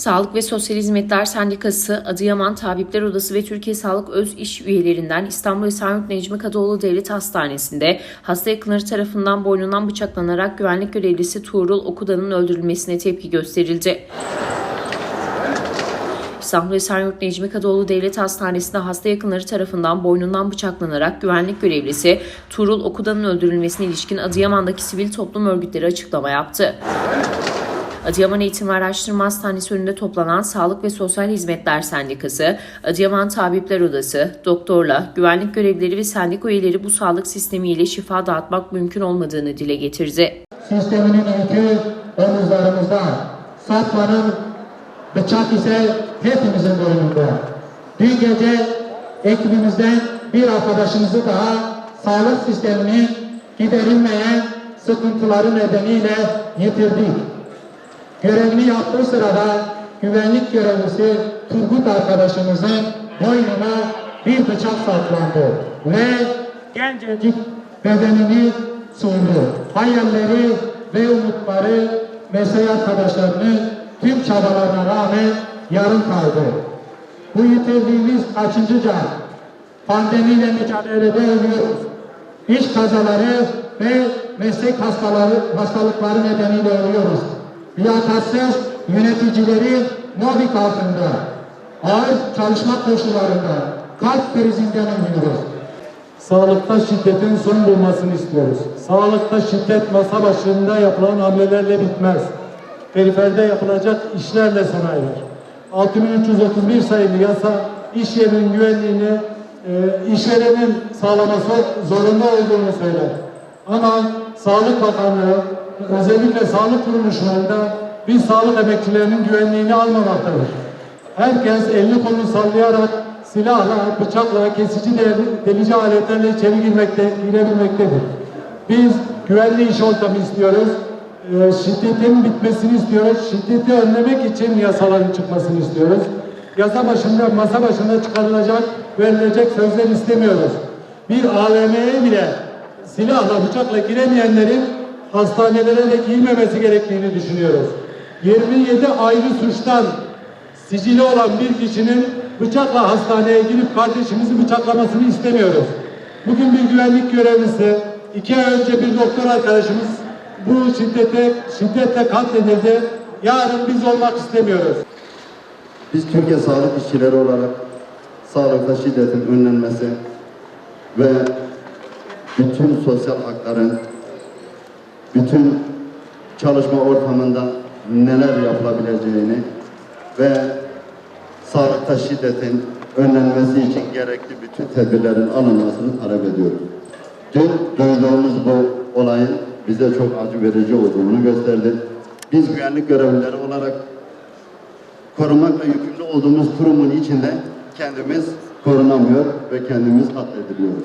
Sağlık ve Sosyal Hizmetler Sendikası, Adıyaman Tabipler Odası ve Türkiye Sağlık Öz İş üyelerinden İstanbul Esenyurt Necmi Kadıoğlu Devlet Hastanesi'nde hasta yakınları tarafından boynundan bıçaklanarak güvenlik görevlisi Tuğrul Okuda'nın öldürülmesine tepki gösterildi. İstanbul Esenyurt Necmi Kadıoğlu Devlet Hastanesi'nde hasta yakınları tarafından boynundan bıçaklanarak güvenlik görevlisi Tuğrul Okuda'nın öldürülmesine ilişkin Adıyaman'daki sivil toplum örgütleri açıklama yaptı. Adıyaman Eğitim ve Araştırma Hastanesi önünde toplanan Sağlık ve Sosyal Hizmetler Sendikası, Adıyaman Tabipler Odası, doktorla, güvenlik görevlileri ve sendika üyeleri bu sağlık sistemiyle şifa dağıtmak mümkün olmadığını dile getirdi. sisteminin yükü omuzlarımızda. Satmanın bıçak ise hepimizin boynunda. Dün gece ekibimizden bir arkadaşımızı daha sağlık sisteminin giderilmeyen sıkıntıları nedeniyle yitirdik. Görevini yaptığı sırada güvenlik görevlisi Turgut arkadaşımızın boynuna bir bıçak saplandı ve gencecik bedenini sundu. Hayalleri ve umutları mesai arkadaşlarının tüm çabalarına rağmen yarım kaldı. Bu yitirdiğimiz kaçıncı can? Pandemiyle mücadelede ölüyoruz. İş kazaları ve meslek hastaları, hastalıkları nedeniyle ölüyoruz. Liyakatsız yöneticilerin mobbing altında, ağır çalışma koşullarında kalp krizinden ölüyoruz. Sağlıkta şiddetin son bulmasını istiyoruz. Sağlıkta şiddet masa başında yapılan hamlelerle bitmez. Periferde yapılacak işlerle sona erer. 6331 sayılı yasa iş yerinin güvenliğini e, işverenin sağlaması zorunda olduğunu söyler. Ama Sağlık Bakanlığı özellikle sağlık kuruluşlarında biz sağlık emekçilerinin güvenliğini almamaktadır. Herkes elini kolunu sallayarak silahla, bıçakla, kesici değerli- delici aletlerle içeri girmekte, girebilmektedir. Biz güvenli iş ortamı istiyoruz. Ee, şiddetin bitmesini istiyoruz. Şiddeti önlemek için yasaların çıkmasını istiyoruz. Yasa başında, masa başında çıkarılacak, verilecek sözler istemiyoruz. Bir AVM'ye bile silahla, bıçakla giremeyenlerin hastanelere de girmemesi gerektiğini düşünüyoruz. 27 ayrı suçtan sicili olan bir kişinin bıçakla hastaneye girip kardeşimizi bıçaklamasını istemiyoruz. Bugün bir güvenlik görevlisi, iki ay önce bir doktor arkadaşımız bu şiddete, şiddetle katledildi. Yarın biz olmak istemiyoruz. Biz Türkiye sağlık işçileri olarak sağlıkta şiddetin önlenmesi ve bütün sosyal hakların, bütün çalışma ortamında neler yapılabileceğini ve sağlıkta şiddetin önlenmesi için gerekli bütün tedbirlerin alınmasını talep ediyoruz. Dün duyduğumuz bu olayın bize çok acı verici olduğunu gösterdi. Biz güvenlik görevlileri olarak korumakla yükümlü olduğumuz kurumun içinde kendimiz korunamıyor ve kendimiz katlediliyoruz.